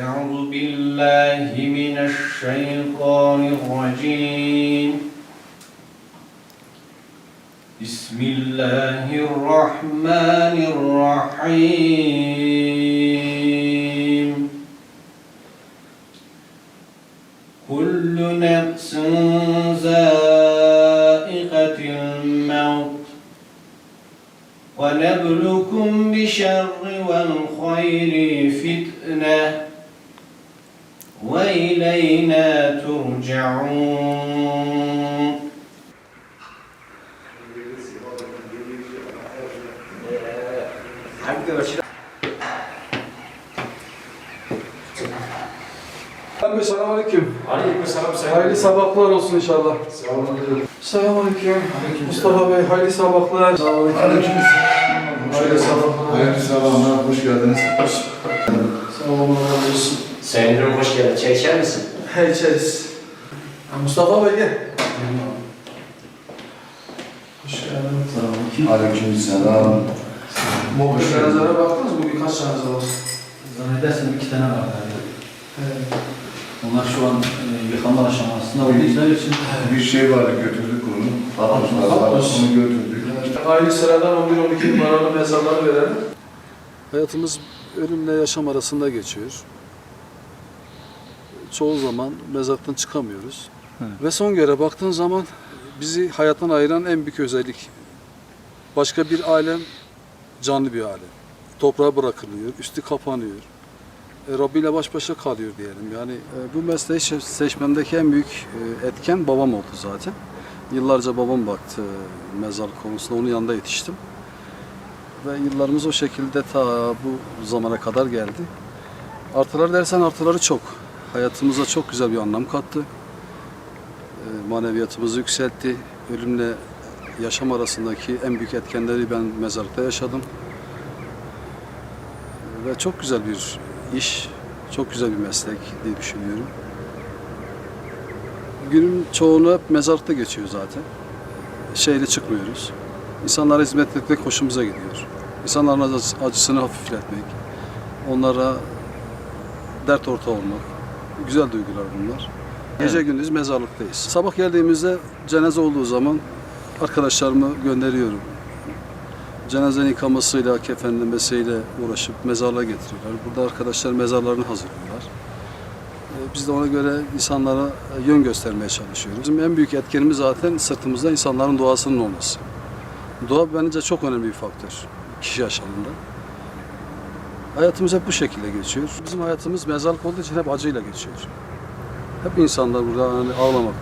أعوذ بالله من الشيطان الرجيم. بسم الله الرحمن الرحيم. كل نفس ذائقة الموت. ونبلكم بشر والخير فتنة. وإلينا ترجعون Abi selamünaleyküm. Aleykümselam sayın. Hayırlı sabahlar olsun inşallah. Selamünaleyküm. Mustafa Bey hayırlı sabahlar. Selamünaleyküm. Hayırlı sabahlar. Hayırlı sabahlar, hoş geldiniz. Selamünaleyküm. Sayın Durum hoş geldin. Çay içer misin? Hey içeriz. Ha, Mustafa Bey gel. Hoş geldin. Aleyküm selam. Bu cenazelere baktınız mı? Bugün kaç cenaze var? Zannedersem iki tane var galiba. Evet. Onlar şu an e, yıkama aşamasında oldukları için Bir şey vardı götürdük onu. Patmış var, Patmış. onu götürdük. Aynı sıradan 11-12 numaralı mezarları verelim. Hayatımız ölümle yaşam arasında geçiyor. Çoğu zaman mezarlıktan çıkamıyoruz. Ve son göre baktığın zaman bizi hayattan ayıran en büyük özellik. Başka bir alem canlı bir alem. Toprağa bırakılıyor, üstü kapanıyor. E, Rabbi ile baş başa kalıyor diyelim. Yani e, bu mesleği seç- seçmemdeki en büyük e, etken babam oldu zaten. Yıllarca babam baktı e, mezarlık konusunda, onun yanında yetiştim. Ve yıllarımız o şekilde ta bu zamana kadar geldi. Artılar dersen artıları çok. Hayatımıza çok güzel bir anlam kattı. Ee, Maneviyatımızı yükseltti. Ölümle yaşam arasındaki en büyük etkenleri ben mezarlıkta yaşadım. Ve çok güzel bir iş, çok güzel bir meslek diye düşünüyorum. Günün çoğunu hep mezarlıkta geçiyor zaten. Şehre çıkmıyoruz. İnsanlara hizmet etmek hoşumuza gidiyor. İnsanların acısı- acısını hafifletmek, onlara dert ortağı olmak, güzel duygular bunlar. Gece gündüz mezarlıktayız. Sabah geldiğimizde cenaze olduğu zaman arkadaşlarımı gönderiyorum. Cenazenin yıkamasıyla, kefenlemesiyle uğraşıp mezarlığa getiriyorlar. Burada arkadaşlar mezarlarını hazırlıyorlar. Ee, Biz de ona göre insanlara yön göstermeye çalışıyoruz. Bizim en büyük etkenimiz zaten sırtımızda insanların duasının olması. Dua bence çok önemli bir faktör kişi yaşamında. Hayatımız hep bu şekilde geçiyor. Bizim hayatımız mezarlık olduğu için hep acıyla geçiyor. Hep insanlar burada hani ağlamak,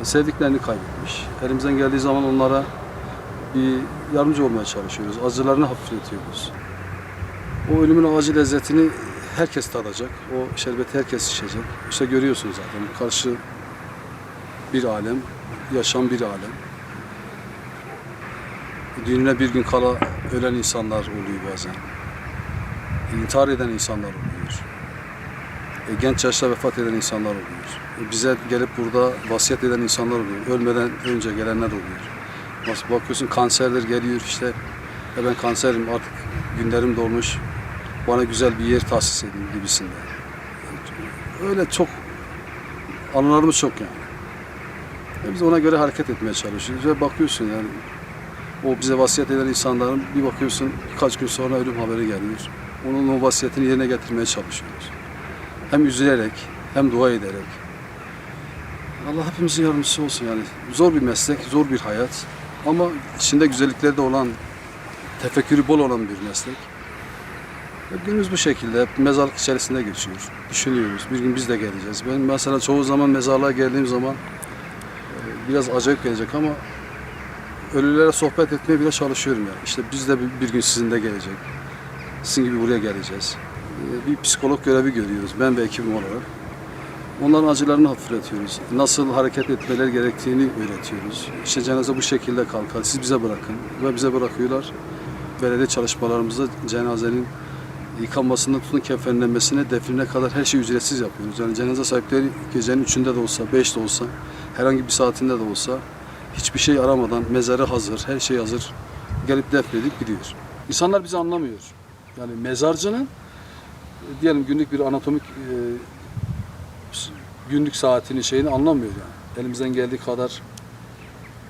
e, sevdiklerini kaybetmiş. Elimizden geldiği zaman onlara bir yardımcı olmaya çalışıyoruz. Acılarını hafifletiyoruz. O ölümün acı lezzetini herkes tadacak. O şerbeti herkes içecek. İşte görüyorsunuz zaten karşı bir alem, yaşam bir alem. Düğününe bir gün kala ölen insanlar oluyor bazen. İntihar eden insanlar oluyor. E, genç yaşta vefat eden insanlar oluyor. E, bize gelip burada vasiyet eden insanlar oluyor. Ölmeden önce gelenler oluyor. Bak- Bakıyorsun kanserler geliyor işte. E ben kanserim artık günlerim dolmuş. Bana güzel bir yer tahsis edin gibisinde. Öyle çok anılarımız çok yani. E, biz ona göre hareket etmeye çalışıyoruz ve bakıyorsun yani o bize vasiyet eden insanların bir bakıyorsun birkaç gün sonra ölüm haberi geliyor. Onun o vasiyetini yerine getirmeye çalışıyoruz. Hem üzülerek hem dua ederek. Allah hepimizin yardımcısı olsun yani. Zor bir meslek, zor bir hayat. Ama içinde güzellikleri de olan, tefekkürü bol olan bir meslek. Günümüz bu şekilde hep mezarlık içerisinde geçiyor. Düşünüyoruz. Bir gün biz de geleceğiz. Ben mesela çoğu zaman mezarlığa geldiğim zaman e, biraz acayip gelecek ama ölülere sohbet etmeye bile çalışıyorum yani. İşte biz de bir gün sizin de gelecek. Sizin gibi buraya geleceğiz. Ee, Bir psikolog görevi görüyoruz ben ve ekibim olarak. Onların acılarını hafifletiyoruz. Nasıl hareket etmeleri gerektiğini öğretiyoruz. İşte cenaze bu şekilde kalkar. Siz bize bırakın. Ve bize bırakıyorlar. Belediye çalışmalarımızda cenazenin yıkanmasından tutun kefenlenmesine, defnine kadar her şeyi ücretsiz yapıyoruz. Yani cenaze sahipleri gecenin üçünde de olsa, beş de olsa, herhangi bir saatinde de olsa hiçbir şey aramadan mezarı hazır, her şey hazır gelip defnedip gidiyor. İnsanlar bizi anlamıyor. Yani mezarcının e, diyelim günlük bir anatomik e, günlük saatini şeyini anlamıyor yani. Elimizden geldiği kadar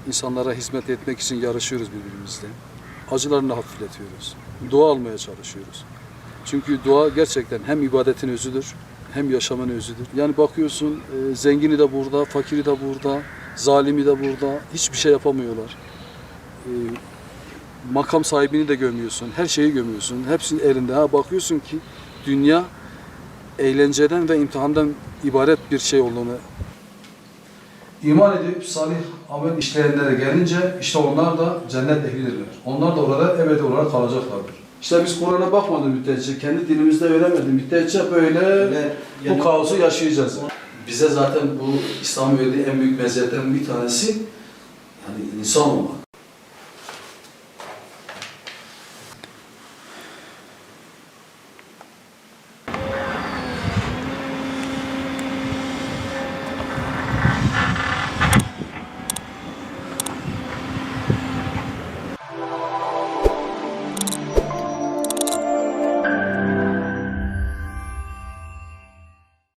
insanlara hizmet etmek için yarışıyoruz birbirimizle. Acılarını hafifletiyoruz. Dua almaya çalışıyoruz. Çünkü dua gerçekten hem ibadetin özüdür, hem yaşamın özüdür. Yani bakıyorsun e, zengini de burada, fakiri de burada, zalimi de burada. Hiçbir şey yapamıyorlar. E, makam sahibini de gömüyorsun, her şeyi gömüyorsun. Hepsinin elinde. Ha bakıyorsun ki dünya eğlenceden ve imtihandan ibaret bir şey olduğunu İman edip salih amel işleyenlere gelince işte onlar da cennet ehlidirler. Onlar da orada ebedi olarak kalacaklardır. İşte biz Kur'an'a bakmadığı müddetçe, kendi dilimizde öğrenmediği müddetçe böyle bu kaosu yaşayacağız. Bize zaten bu İslam'ın verdiği en büyük meziyetlerin bir tanesi yani insan olmak.